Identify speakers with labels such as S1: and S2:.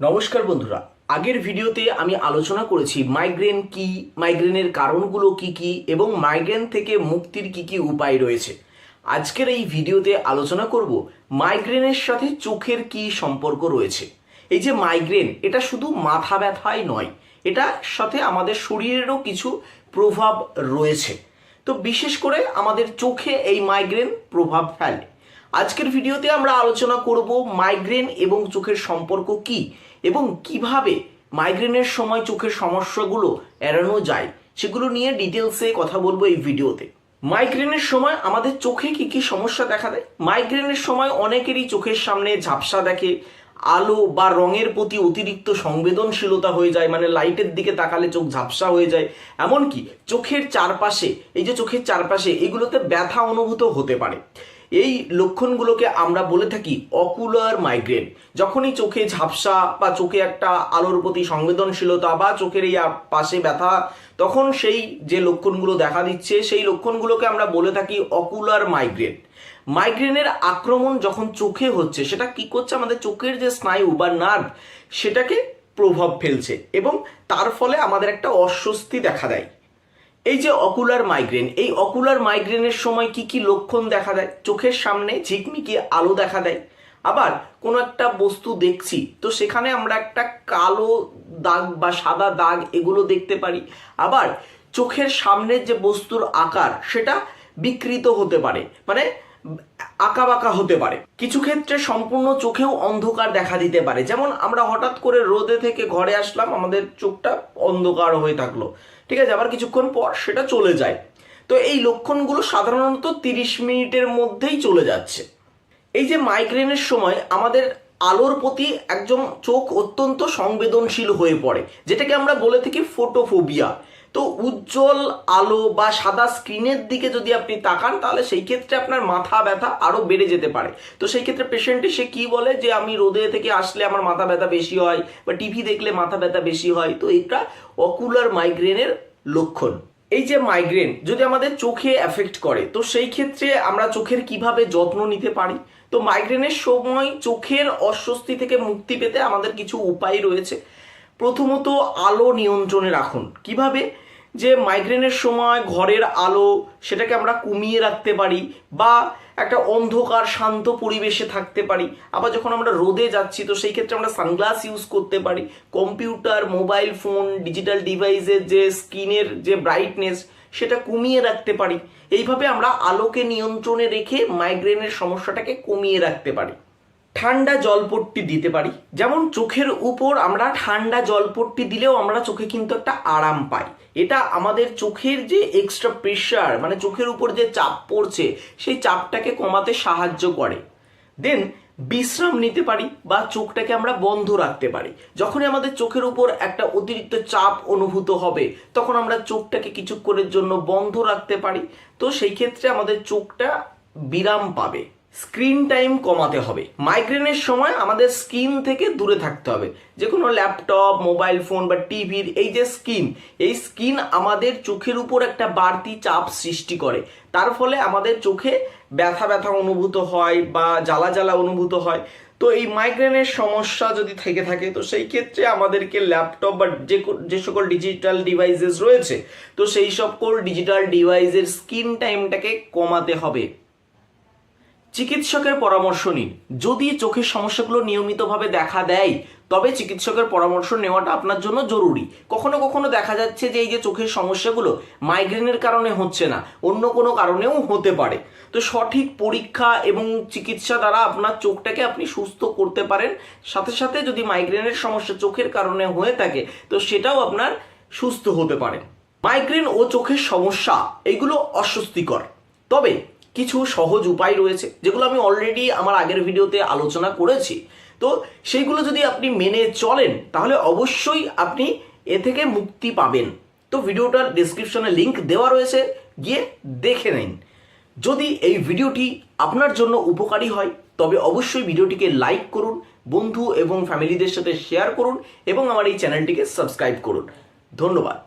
S1: নমস্কার বন্ধুরা। আগের ভিডিওতে আমি আলোচনা করেছি মাইগ্রেন কি মাইগ্রেনের কারণগুলো কি কি এবং মাইগ্রেন থেকে মুক্তির কি কি উপায় রয়েছে। আজকের এই ভিডিওতে আলোচনা করব মাইগ্রেনের সাথে চোখের কি সম্পর্ক রয়েছে। এই যে মাইগ্রেন এটা শুধু মাথা ব্যথাই নয় এটার সাথে আমাদের শরীরেরও কিছু প্রভাব রয়েছে। তো বিশেষ করে আমাদের চোখে এই মাইগ্রেন প্রভাব ফেলে। আজকের ভিডিওতে আমরা আলোচনা করব মাইগ্রেন এবং চোখের সম্পর্ক কি এবং কীভাবে মাইগ্রেনের সময় চোখের সমস্যাগুলো এড়ানো যায় সেগুলো নিয়ে ডিটেলসে কথা বলব এই ভিডিওতে। মাইগ্রেনের সময় আমাদের চোখে কি কি সমস্যা দেখা দেয়? মাইগ্রেনের সময় অনেকেরই চোখের সামনে ঝাপসা দেখে, আলো বা রঙের প্রতি অতিরিক্ত সংবেদনশীলতা হয়ে যায় মানে লাইটের দিকে তাকালে চোখ ঝাপসা হয়ে যায়। এমনকি চোখের চারপাশে, এই যে চোখের চারপাশে, এগুলোতে ব্যথা অনুভূত হতে পারে। এই লক্ষণগুলোকে আমরা বলে থাকি অকুলার মাইগ্রেন যখনই চোখে ঝাপসা বা চোখে একটা আলোর প্রতি সংবেদনশীলতা বা চোখের এই পাশে ব্যথা, তখন সেই যে লক্ষণগুলো দেখা দিচ্ছে, সেই লক্ষণগুলোকে আমরা বলে থাকি অকুলার মাইগ্রেন মাইগ্রেনের আক্রমণ যখন চোখে হচ্ছে, সেটা কি করছে? আমাদের চোখের যে স্নায়ু বা নার্ভ সেটাকে প্রভাব ফেলছে এবং তার ফলে আমাদের একটা অস্বস্তি দেখা দেয়। এই যে অকুলার মাইগ্রেন এই অকুলার মাইগ্রেনের সময় কি কি লক্ষণ দেখা দেয়? চোখের সামনে ঝিকমিকি আলো দেখা দেয়। আবার কোনো একটা বস্তু দেখছি, তো সেখানে আমরা একটা কালো দাগ বা সাদা দাগ এগুলো দেখতে পারি। আবার চোখের সামনের যে বস্তুর আকার, সেটা বিকৃত হতে পারে মানে আঁকা বাঁকা হতে পারে। কিছু ক্ষেত্রে সম্পূর্ণ চোখেও অন্ধকার দেখা দিতে পারে। যেমন আমরা হঠাৎ করে রোদে থেকে ঘরে আসলাম, আমাদের চোখটা অন্ধকার হয়ে থাকল। ঠিক আছে, আবার কিছুক্ষণ পর সেটা চলে যায়। তো এই লক্ষণগুলো সাধারণত তিরিশ মিনিটের মধ্যেই চলে যাচ্ছে। এই যে মাইগ্রেনের সময় আমাদের আলোর প্রতি একজন চোখ অত্যন্ত সংবেদনশীল হয়ে পড়ে, যেটাকে আমরা বলে থাকি ফোটোফোবিয়া তো উজ্জ্বল আলো বা সাদা স্ক্রিনের দিকে যদি আপনি তাকান, তাহলে সেই ক্ষেত্রে আপনার মাথা ব্যথা আরও বেড়ে যেতে পারে। তো সেই ক্ষেত্রে পেশেন্টে সে কি বলে? যে আমি রোদে থেকে আসলে আমার মাথা ব্যথা বেশি হয় বা টিভি দেখলে মাথা ব্যথা বেশি হয়। তো এটা অকুলার মাইগ্রেনের লক্ষণ। এই যে মাইগ্রেন যদি আমাদের চোখে এফেক্ট করে, তো সেই ক্ষেত্রে আমরা চোখের কীভাবে যত্ন নিতে পারি? তো মাইগ্রেনের সময় চোখের অস্বস্তি থেকে মুক্তি পেতে আমাদের কিছু উপায় রয়েছে। প্রথমত আলো নিয়ন্ত্রণে রাখুন। কীভাবে? যে মাইগ্রেনের সময় ঘরের আলো সেটাকে আমরা কমিয়ে রাখতে পারি বা একটা অন্ধকার, শান্ত পরিবেশে থাকতে পারি। আবার যখন আমরা রোদে যাচ্ছি, তো সেই ক্ষেত্রে আমরা সানগ্লাস ইউজ করতে পারি। কম্পিউটার মোবাইল ফোন ডিজিটাল ডিভাইসের যে স্ক্রিনের যে ব্রাইটনেস সেটা কমিয়ে রাখতে পারি। এইভাবে আমরা আলোকে নিয়ন্ত্রণে রেখে মাইগ্রেনের সমস্যাটাকে কমিয়ে রাখতে পারি। ঠান্ডা জলপট্টি দিতে পারি। যেমন চোখের উপর আমরা ঠান্ডা জলপট্টি দিলেও আমরা চোখে কিন্তু একটা আরাম পাই। এটা আমাদের চোখের যে এক্সট্রা প্রেশার মানে চোখের উপর যে চাপ পড়ছে, সেই চাপটাকে কমাতে সাহায্য করে। দেন বিশ্রাম নিতে পারি বা চোখটাকে আমরা বন্ধ রাখতে পারি। যখনই আমাদের চোখের উপর একটা অতিরিক্ত চাপ অনুভূত হবে, তখন আমরা চোখটাকে কিছুক্ষণের জন্য বন্ধ রাখতে পারি। তো সেই ক্ষেত্রে আমাদের চোখটা বিরাম পাবে। স্ক্রিন টাইম কমাতে হবে। মাইগ্রেনের সময় আমাদের স্ক্রিন থেকে দূরে থাকতে হবে। যে কোনো ল্যাপটপ, মোবাইল ফোন বা টিভির এই যে স্ক্রিন এই স্ক্রিন আমাদের চোখের উপর একটা বাড়তি চাপ সৃষ্টি করে। তার ফলে আমাদের চোখে ব্যথা ব্যথা অনুভূত হয় বা জ্বালা জ্বালা অনুভূত হয়। তো এই মাইগ্রেনের সমস্যা যদি থেকে থাকে, তো সেই ক্ষেত্রে আমাদেরকে ল্যাপটপ বা যে যে সকল ডিজিটাল ডিভাইসেস রয়েছে, তো সেই সকল ডিজিটাল ডিভাইসের স্ক্রিন টাইমটাকে কমাতে হবে। চিকিৎসকের পরামর্শ নিন। যদি চোখের সমস্যাগুলো নিয়মিতভাবে দেখা দেয়, তবে চিকিৎসকের পরামর্শ নেওয়াটা আপনার জন্য জরুরি। কখনো কখনো দেখা যাচ্ছে যে এই যে চোখের সমস্যাগুলো মাইগ্রেনের কারণে হচ্ছে না, অন্য কোনো কারণেও হতে পারে। তো সঠিক পরীক্ষা এবং চিকিৎসা দ্বারা আপনার চোখটাকে আপনি সুস্থ করতে পারেন। সাথে সাথে যদি মাইগ্রেনের সমস্যা চোখের কারণে হয়ে থাকে, তো সেটাও আপনার সুস্থ হতে পারে। মাইগ্রেন ও চোখের সমস্যা, এগুলো অস্বস্তিকর। তবে কিছু সহজ উপায় রয়েছে, যেগুলো আমি অলরেডি আমার আগের ভিডিওতে আলোচনা করেছি। তো সেইগুলো যদি আপনি মেনে চলেন, তাহলে অবশ্যই আপনি এ থেকে মুক্তি পাবেন। তো ভিডিওটার ডিসক্রিপশনে লিংক দেওয়া রয়েছে, গিয়ে দেখে নিন। যদি এই ভিডিওটি আপনার জন্য উপকারী হয়, তবে অবশ্যই ভিডিওটিকে লাইক করুন, বন্ধু এবং ফ্যামিলিদের সাথে শেয়ার করুন এবং আমার এই চ্যানেলটিকে সাবস্ক্রাইব করুন। ধন্যবাদ।